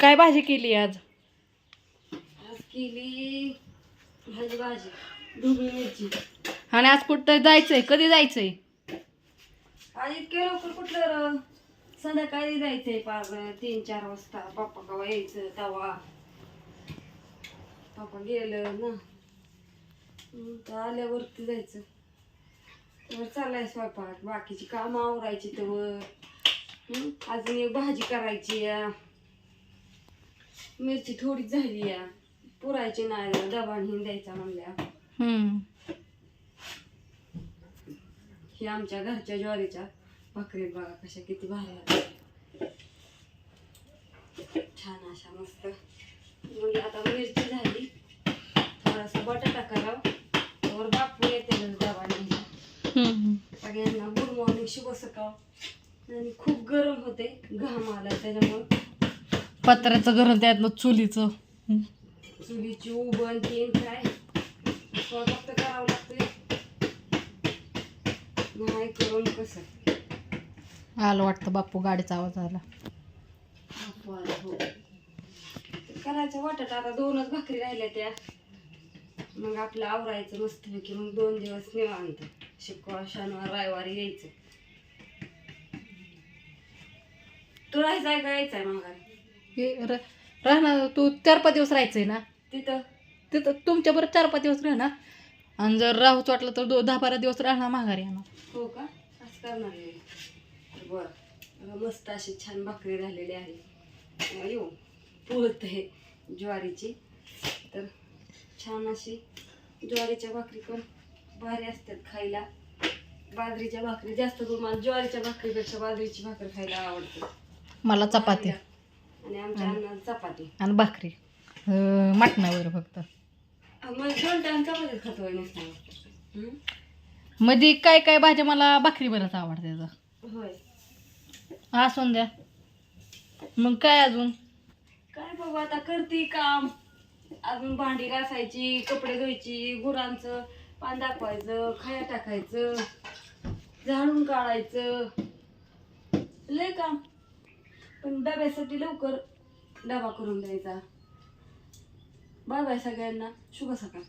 काय भाजी केली आज? आज केली भाजी भाजी ढोबळी मिरची. आणि आज कुठं जायचंय? कधी जायचंय? आज इतके लवकर कुठलं? संध्याकाळी जायचंय पाच तीन चार वाजता. पप्पा कवा यायचं? तवा. पप्पा गेलं ना. तर आल्यावरती जायचं. तर चाललाय स्वयंपाक. बाकीची कामं आवरायची तर अजून एक भाजी करायची या मिरची थोडी झाली या. पुरायची नाही डबा नेऊन द्यायचा म्हणल्या. हम्म. ही आमच्या घरच्या ज्वारीच्या भाकरी बघा कशा किती भारी. छान अशा मस्त. म्हणजे आता मिरची झाली. थोडासा बटाटा करावं. वर बापू येते हम्म. सगळ्यांना गुड मॉर्निंग शुभ सकाळ. आणि खूप गरम होते घाम आला त्याच्यामुळं. पत्र्याचं घर त्यातलं चुलीचं. हम्म. चुलीची उबन तीन काय? स्वयंपाक तर करावं लागतंय. नाही करून कसं? आलं वाटतं बापू गाडीचा आवाज आला. हो. करायचं वाटत आता दोनच भाकरी राहिल्या त्या. मग आपलं आवरायचं मस्तपैकी मग दोन दिवस निवांत. शुक्रवार शनिवार रविवारी यायचं. तू राहायचंय का यायचंय माघारी. हे र- राहणार तू चार पाच दिवस राहायचंय ना? तिथं? तिथं तुमच्या बरं चार पाच दिवस राहणार आणि जर राहूच वाटलं तर दो दहा बारा दिवस राहणार माघारी येणार. हो का? असं करणार आहे बर. मस्त अशी छान भाकरी राहिलेली आहे. अं, येऊ. पुळत आहे ज्वारीची. तर छान अशी ज्वारीच्या भाकरी पण भारी असतात खायला. बाजरीच्या भाकरी जास्त करून मला ज्वारीच्या भाकरीपेक्षा बाजरीची भाकरी खायला आवडते. मला चपाती. आणि आमच्या अन्नाला चपाती. आणि भाकरी. अं, मटणावर फक्त. मग दोन टाइम चपाती खातो नसताना मध्ये काय काय भाज्या मला भाकरी बरंच आवडते त्याचं होय. असून द्या. मग काय अजून? काय बाबा आता करते काम. अजून भांडी घासायची कपडे धुवायची गुरांचं पान दाखवायचं खाया टाकायचं झाडून काढायचं. लय काम. पण डब्यासाठी लवकर डबा करून द्यायचा. बाय बाय सगळ्यांना. शुभ सकाळ.